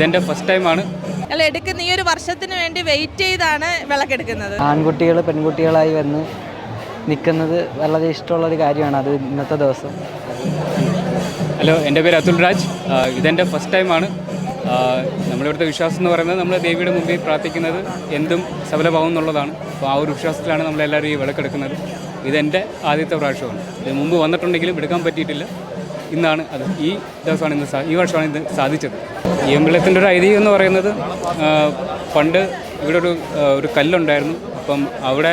ഇതെന്റെ ഫസ്റ്റ് ടൈമാണ് അല്ല എടുക്കുന്ന ഈ ഒരു വർഷത്തിന് വേണ്ടി വെയിറ്റ് ചെയ്താണ് വിളക്കെടുക്കുന്നത്. ആൺകുട്ടികൾ പെൺകുട്ടികളായി വന്ന് നിൽക്കുന്നത് വളരെ ഇഷ്ടമുള്ളൊരു കാര്യമാണ് അത് ഇന്നത്തെ ദിവസം. ഹലോ എന്റെ പേര് അതുൽ രാജ്. ഇതെന്റെ ഫസ്റ്റ് ടൈമാണ് നമ്മളിവിടുത്തെ വിശ്വാസം എന്ന് പറയുന്നത് നമ്മൾ ദേവിയുടെ മുമ്പിൽ പ്രാർത്ഥിക്കുന്നത് എന്തും സഫലമാവും എന്നുള്ളതാണ്. അപ്പോൾ ആ ഒരു വിശ്വാസത്തിലാണ് നമ്മളെല്ലാവരും ഈ വിളക്കെടുക്കുന്നത്. ഇതെന്റെ ആദ്യത്തെ പ്രാവശ്യമാണ്. ഇത് മുമ്പ് വന്നിട്ടുണ്ടെങ്കിലും എടുക്കാൻ പറ്റിയിട്ടില്ല. ഇന്നാണ് അത്. ഈ ദിവസമാണ് ഇന്ന് സാ- ഈ വർഷമാണ് ഇന്ന് സാധിച്ചത്. ഈ അമ്പലത്തിന്റെ ഒരു ഐതിഹ്യം എന്ന് പറയുന്നത് പണ്ട് ഇവിടെ ഒരു ഒരു കല്ലുണ്ടായിരുന്നു. അപ്പം അവിടെ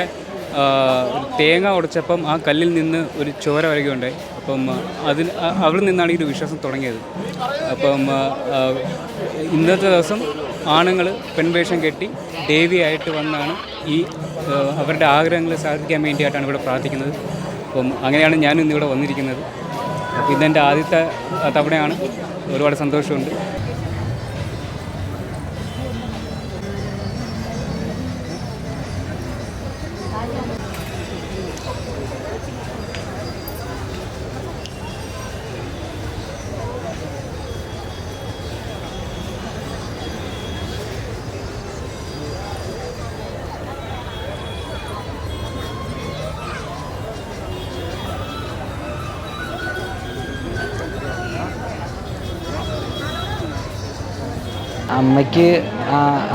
തേങ്ങ ഉടച്ചപ്പം ആ കല്ലിൽ നിന്ന് ഒരു ചോര വരികയുണ്ടായി അപ്പം അതിൽ അവിടെ നിന്നാണ് ഈ ഒരു വിശ്വാസം തുടങ്ങിയത്. അപ്പം ഇന്നത്തെ ദിവസം ആണുങ്ങൾ പെൺവേഷം കെട്ടി ദേവിയായിട്ട് വന്നാണ് ഈ അവരുടെ ആഗ്രഹങ്ങൾ സാധിക്കാൻ വേണ്ടിയിട്ടാണ് ഇവിടെ പ്രാർത്ഥിക്കുന്നത്. അപ്പം അങ്ങനെയാണ് ഞാൻ ഇന്നിവിടെ വന്നിരിക്കുന്നത്. ഇതെന്റെ ആദ്യത്തെ തവണയാണ്. ഒരുപാട് സന്തോഷമുണ്ട്. അമ്മയ്ക്ക്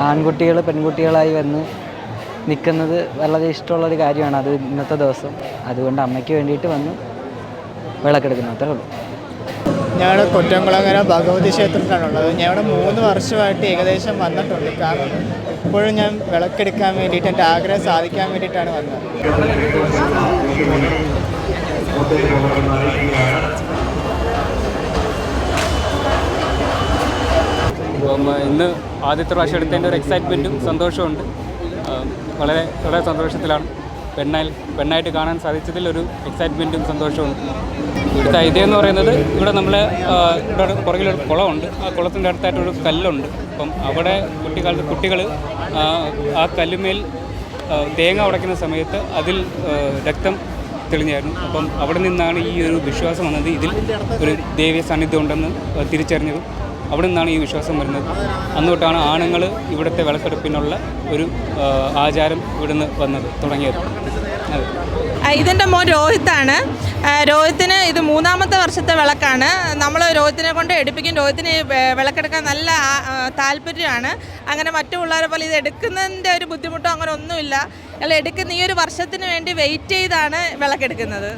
ആൺകുട്ടികൾ പെൺകുട്ടികളായി വന്ന് നിൽക്കുന്നത് വളരെ ഇഷ്ടമുള്ളൊരു കാര്യമാണ്. അത് ഇന്നത്തെ ദിവസം. അതുകൊണ്ട് അമ്മയ്ക്ക് വേണ്ടിയിട്ട് വന്ന് വിളക്കെടുക്കുന്നു. അത്രേ ഉള്ളൂ. ഞാൻ കൊറ്റംകുളങ്ങര ഭഗവതി ക്ഷേത്രത്തിലാണുള്ളത്. ഇവിടെ മൂന്ന് വർഷമായിട്ട് ഏകദേശം വന്നിട്ടുണ്ട്. കാരണം ഇപ്പോഴും ഞാൻ വിളക്കെടുക്കാൻ വേണ്ടിയിട്ട് എന്റെ ആഗ്രഹം സാധിക്കാൻ വേണ്ടിയിട്ടാണ് വന്നത്. അപ്പം ഇന്ന് ആദ്യത്തെ പ്രാവശ്യം എടുത്തതിന്റെ ഒരു എക്സൈറ്റ്മെന്റും സന്തോഷമുണ്ട് വളരെ വളരെ സന്തോഷത്തിലാണ്. പെണ്ണായി പെണ്ണായിട്ട് കാണാൻ സാധിച്ചതിൽ ഒരു എക്സൈറ്റ്മെന്റും സന്തോഷമുണ്ട് ഇവിടുത്തെ ഐതിഹ്യം എന്ന് പറയുന്നത് ഇവിടെ നമ്മളെ ഇവിടെ പുറകിലൊരു കുളമുണ്ട്. ആ കുളത്തിന്റെ അടുത്തായിട്ടൊരു കല്ലുണ്ട്. അപ്പം അവിടെ കുട്ടിക്കാലത്ത് കുട്ടികൾ ആ കല്ലുമേൽ തേങ്ങ ഉടയ്ക്കുന്ന സമയത്ത് അതിൽ രക്തം തെളിഞ്ഞായിരുന്നു. അപ്പം അവിടെ നിന്നാണ് ഈ ഒരു വിശ്വാസം വന്നത്. ഇതിൽ ഒരു ദേവീയ സാന്നിധ്യം ഉണ്ടെന്ന് തിരിച്ചറിഞ്ഞത്. അവിടെ നിന്നാണ് ഈ വിശ്വാസം വരുന്നത്. അന്ന് തൊട്ടാണ് ആണുങ്ങൾ ഇവിടുത്തെ വിളക്കെടുപ്പിനുള്ള ഒരു ആചാരം ഇവിടുന്ന് വന്നത് തുടങ്ങിയത്. ഇതെന്റെ മോൻ രോഹിത്താണ്. രോഹിത്തിന് ഇത് മൂന്നാമത്തെ വർഷത്തെ വിളക്കാണ്. നമ്മൾ രോഹിത്തിനെ കൊണ്ട് എടുപ്പിക്കും. രോഹിത്തിന് വിളക്കെടുക്കാൻ നല്ല താല്പര്യമാണ്. അങ്ങനെ മറ്റു പിള്ളേരെ പോലെ ഇത് എടുക്കുന്നതിന്റെ ഒരു ബുദ്ധിമുട്ടോ അങ്ങനെ ഒന്നുമില്ല. ഞങ്ങൾ എടുക്കുന്ന ഈ ഒരു വർഷത്തിന് വേണ്ടി വെയിറ്റ് ചെയ്താണ് വിളക്കെടുക്കുന്നത്.